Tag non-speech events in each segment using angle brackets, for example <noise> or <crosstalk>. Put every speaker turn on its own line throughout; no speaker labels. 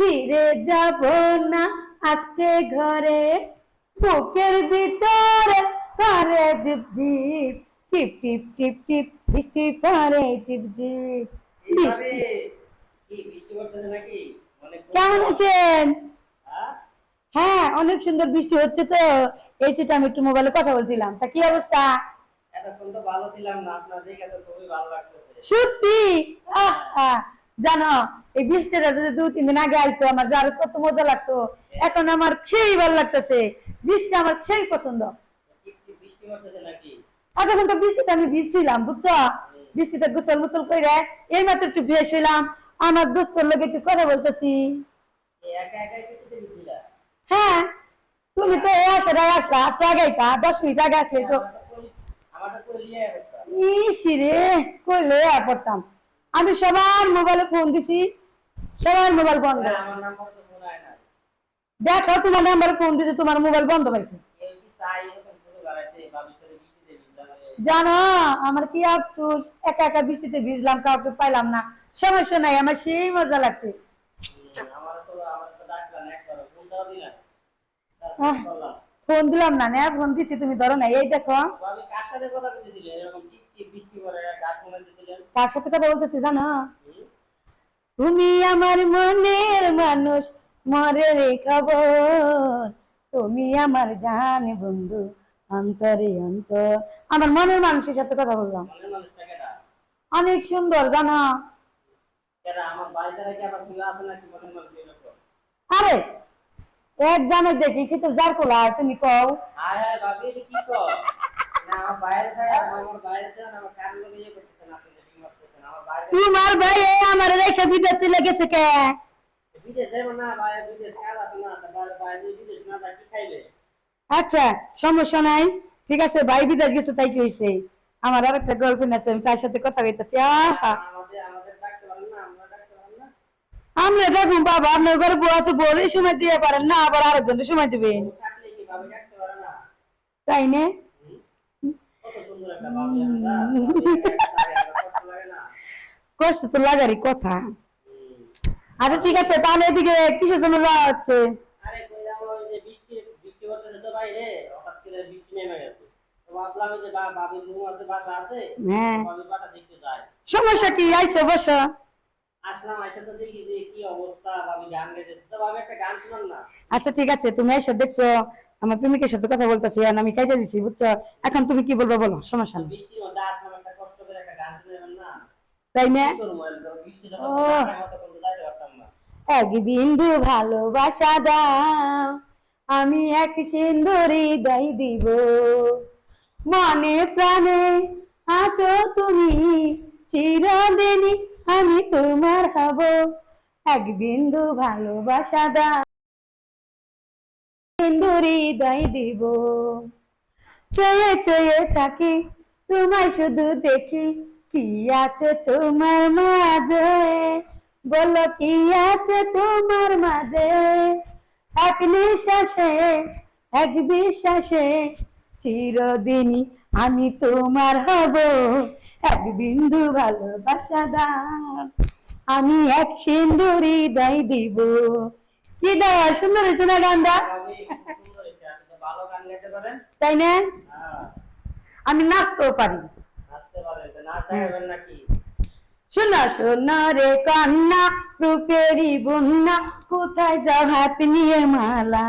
ফিরে যাব না আজকে ঘরে। বুকের ভিতরে করে জিপ জিপ টিপ টিপ টিপ টিপ বৃষ্টি পরে জিপ জিপ কেমন আছেন?
হ্যাঁ?
হ্যাঁ অনেক সুন্দর বৃষ্টি হচ্ছে তো। এই সেটা আমি একটু মোবাইলে কথা বলছিলাম। তা কি অবস্থা?
এতক্ষণ তো ভালো ছিলাম না আপনার দেখে তো খুবই ভালো লাগতেছে।
সত্যি? আহা, জানো, এই বৃষ্টিটা যদি দু, তিন দিন আগে আইতো আমার যার কত মজা লাগতো। এখন আমার সেই ভালো লাগতেছে। বৃষ্টি আমার সেই পছন্দ। তখন বৃষ্টিতে আমি ভিজছিলাম, বুঝছ? বৃষ্টিতে গোসল মুসল করে এই মাত্র একটু আমার দোস্তর লোক একটু কথা বলতেছি। হ্যাঁ তুমি তো এই আসাটাই আসলা, একটু আগে দশ মিনিট আগে আসলে তো ইসি রে কইলে পড়তাম? আমি সবার মোবাইলে ফোন দিছি। সবার মোবাইল বন্ধ।
হয়
দেখো তোমার নাম্বারে ফোন দিছি তোমার মোবাইল বন্ধ পাইছে
ভিজলাম
জানো আমার কি আফসোস একা একা বৃষ্টিতে ভিজলাম কাউকে পাইলাম না। সমস্যা নাই আমার সেই মজা লাগছে। ফোন দিলাম। না না ফোন দিছি তুমি ধরো না এই দেখো।
কার সাথে কথা
বলতেছি জানো? তুমি আমার মনের মানুষ মরে রে খবর তুমি আমার জান বন্ধু অন্তরে অন্তর। আমার মনের মানুষের সাথে কথা বললাম। অনেক সুন্দর জানো? আরে এক জানে দেখি সে তো যার কোলা তুমি কও।
হায় হায় ভাবি কি কর? না আমার বাইরে যায় আমার বাইরে যায় আমার কান লোক ইয়ে করতেছেন আপনি রিং মারতেছেন আমার বাইরে
তোমার ভাই আমার রেখে বিদেশ চলে গেছে কে? আচ্ছা সমস্যা নাই। ঠিক আছে ভাই বিদেশ গেছে তাই কি হয়েছে আমার আর একটা গার্লফ্রেন্ড আছে আমি তার সাথে কথা কইতেছি।
আমরা
দেখুন বাবা আপনার ঘরে বউ আছে বউর সময় দিয়ে পারেন না আবার আরেকজনের সময় দিবেন। তাই না <laughs>
হুম? কত সুন্দর একটা ভাবি আমরা ভাবি একটা কষ্ট লাগে না
কষ্ট তো লাগারই কথা। আচ্ছা ঠিক আছে তাহলে এদিকে কিসের জন্য যাওয়া হচ্ছে? হ্যাঁ। সমস্যা কি? আইসো বসো। আচ্ছা ঠিক আছে তুমি এসে দেখছ। আমার প্রেমিকের সাথে কথা বলতেছি আমি কাজে দিছি বুঝছ? এখন তুমি কি বলব বলো সমস্যা নেই।
পারতাম না।
এক বিন্দু ভালোবাসা দাও আমি এক সিন্দুরি দাই দিব। মনে প্রাণে আছো তুমি চিরদিনই আমি তোমার হব। এক বিন্দু ভালোবাসা দাও সিন্দুরি দাই দিব। চেয়ে চেয়ে থাকি তোমায় শুধু দেখি কি আছে তোমার মাঝে? বলো কি আছে তোমার মাঝে? এক নিঃশ্বাসে এক বিশ্বাসে চিরদিনই আমি তোমার হব। এক বিন্দু ভালোবাসা দাও। আমি এক সিন্দুরি দাই দিব। কি দেওয়া? সুন্দর হয়েছে না গানটা? তাই না?
হ্যাঁ।
আমি নাচতেও পারি। শোনা শোনা রে কান্না রূপেরই বন্যা কোথায় যাও হাত নিয়ে মালা?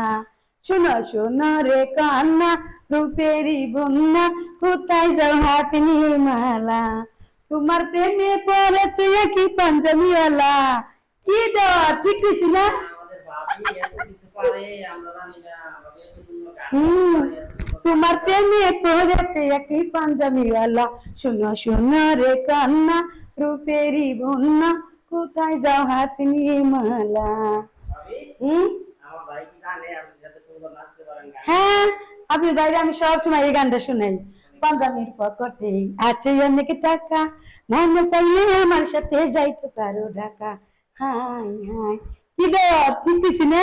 শোনা শোনা রে কান্না রূপেরই বন্যা কোথায় যাও হাত নিয়ে মালা? তোমার প্রেমে পড়েছে কি পাঞ্জাবিওয়ালা কি দেওয়া ঠিক কইছি না হুম। তোমার প্রেমে পড়েছে একই পাঞ্জাবিওয়ালা শোনো শোনো রে কান্না, রূপেরই বন্যা, কোথায় যাও হাত নিয়ে মালা? হ্যাঁ আপনি বাইরে আমি সব সময় এই গানটা শুনাই। পাঞ্জাবির পকেটে আছে অনেক টাকা। মন চাইলে আমার সাথে যাইতে পারো ঢাকা। হাই হাই কি দেওয়া ঠিক না?